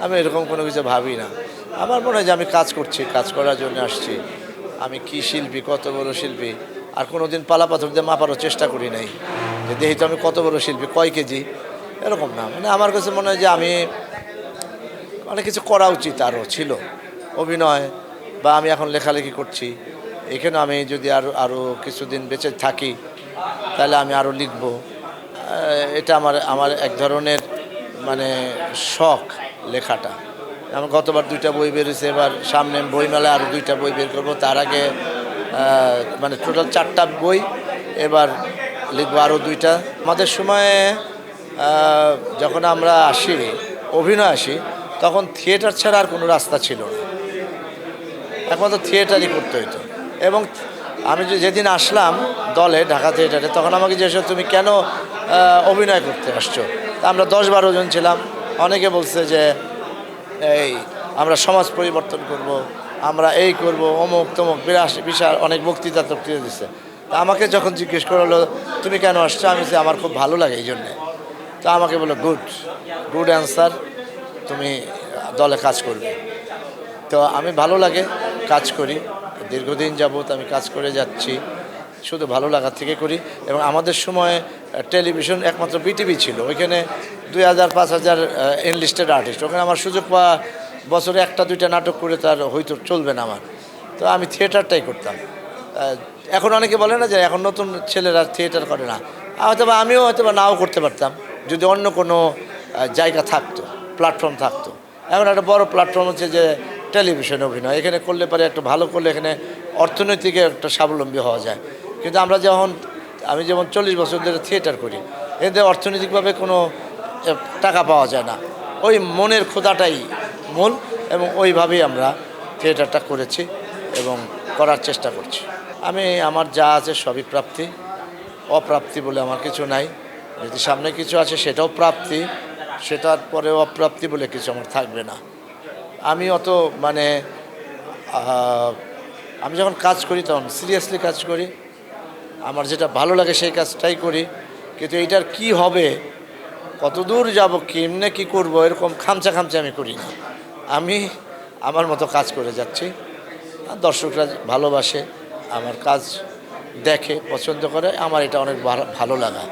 আমি এরকম কোনো কিছু ভাবি না। আমার মনে হয় যে আমি কাজ করছি, কাজ করার জন্য আসছি। আমি কি শিল্পী, কত বড় শিল্পী? আর কোনো দিন পালা পাথর দিয়ে মাপারও চেষ্টা করি নাই। যে দেখি তো আমি কত বড় শিল্পী, কয় কেজি? এরকম না। মানে আমার কাছে মনে হয় যে আমি অনেক কিছু করা উচিত আরও ছিল। অভিনয় বা আমি এখন লেখালেখি করছি। এখানে আমি যদি আরও আরও কিছুদিন বেঁচে থাকি, তাহলে আমি আরও লিখব। এটা আমার আমার এক ধরনের মানে শখ। লেখাটা। আমার গতবার দুইটা বই বেরিয়েছে এবার সামনে বইমেলায় আরও দুইটা বই বের করব। তার আগে মানে টোটাল চারটা বই, এবার লিখব আরও দুইটা। আমাদের সময়ে যখন আমরা আসি, অভিনয় আসি, তখন থিয়েটার ছাড়া আর কোনো রাস্তা ছিল না। একমাত্র থিয়েটারই করতে হইতো। এবং আমি যে যেদিন আসলাম দলে, ঢাকা থিয়েটারে তখন আমাকে জিজ্ঞেস তুমি কেন অভিনয় করতে আসছো? তা আমরা দশ বারো জন ছিলাম। অনেকে বলছে যে, এই, আমরা সমাজ পরিবর্তন করব, আমরা এই করব, অমুক তমুক বিরাট বিশাল অনেক বক্তৃতা টক্তৃতা দিচ্ছে তা আমাকে যখন জিজ্ঞেস করল তুমি কেন আসছো? আমি যে আমার খুব ভালো লাগে এই জন্যে। তা আমাকে বলল, গুড গুড অ্যান্সার, তুমি দলে কাজ করবে। তো আমি ভালো লাগে, কাজ করি। দীর্ঘদিন যাবৎ আমি কাজ করে যাচ্ছি, শুধু ভালো লাগা থেকে করি। এবং আমাদের সময় টেলিভিশন একমাত্র বিটিভি ছিল। ওইখানে দুই হাজার, পাঁচ হাজার এনলিস্টেড আর্টিস্ট ওখানে আমার সুযোগ পাওয়া বছরে একটা, দুইটা নাটক করে তার হয়তো চলবে না আমার। তো আমি থিয়েটারটাই করতাম। এখন অনেকে বলে না যে এখন নতুন ছেলেরা থিয়েটার করে না। হয়তো বা আমিও হয়তো বা নাও করতে পারতাম। যদি অন্য কোনো জায়গা থাকতো প্ল্যাটফর্ম থাকতো। এখন একটা বড় প্ল্যাটফর্ম হচ্ছে যে টেলিভিশন অভিনয়। এখানে করলে পারে একটু ভালো করলে এখানে অর্থনৈতিক একটা স্বাবলম্বী হওয়া যায়। কিন্তু আমরা যখন, আমি যেমন চল্লিশ বছর ধরে থিয়েটার করি, এতে অর্থনৈতিকভাবে কোনো টাকা পাওয়া যায় না। ওই মনের ক্ষুধাটাই মূল এবং ওইভাবেই আমরা থিয়েটারটা করেছি এবং করার চেষ্টা করছি। আমি আমার যা আছে সবই প্রাপ্তি, অপ্রাপ্তি বলে আমার কিছু নাই। যদি সামনে কিছু আছে সেটাও প্রাপ্তি, সেটার পরে অপ্রাপ্তি বলে কিছু আমার থাকবে না। আমি অত মানে আমি যখন কাজ করি তখন সিরিয়াসলি কাজ করি। আমার যেটা ভালো লাগে সেই কাজটাই করি। কিন্তু এইটার কি হবে কত দূর যাব, কেমনে কি করব, এরকম খামচা খামচা আমি করি না। আমি আমার মতো কাজ করে যাচ্ছি। দর্শকরা ভালোবাসে, আমার কাজ দেখে, পছন্দ করে, আমার এটা অনেক ভালো লাগা।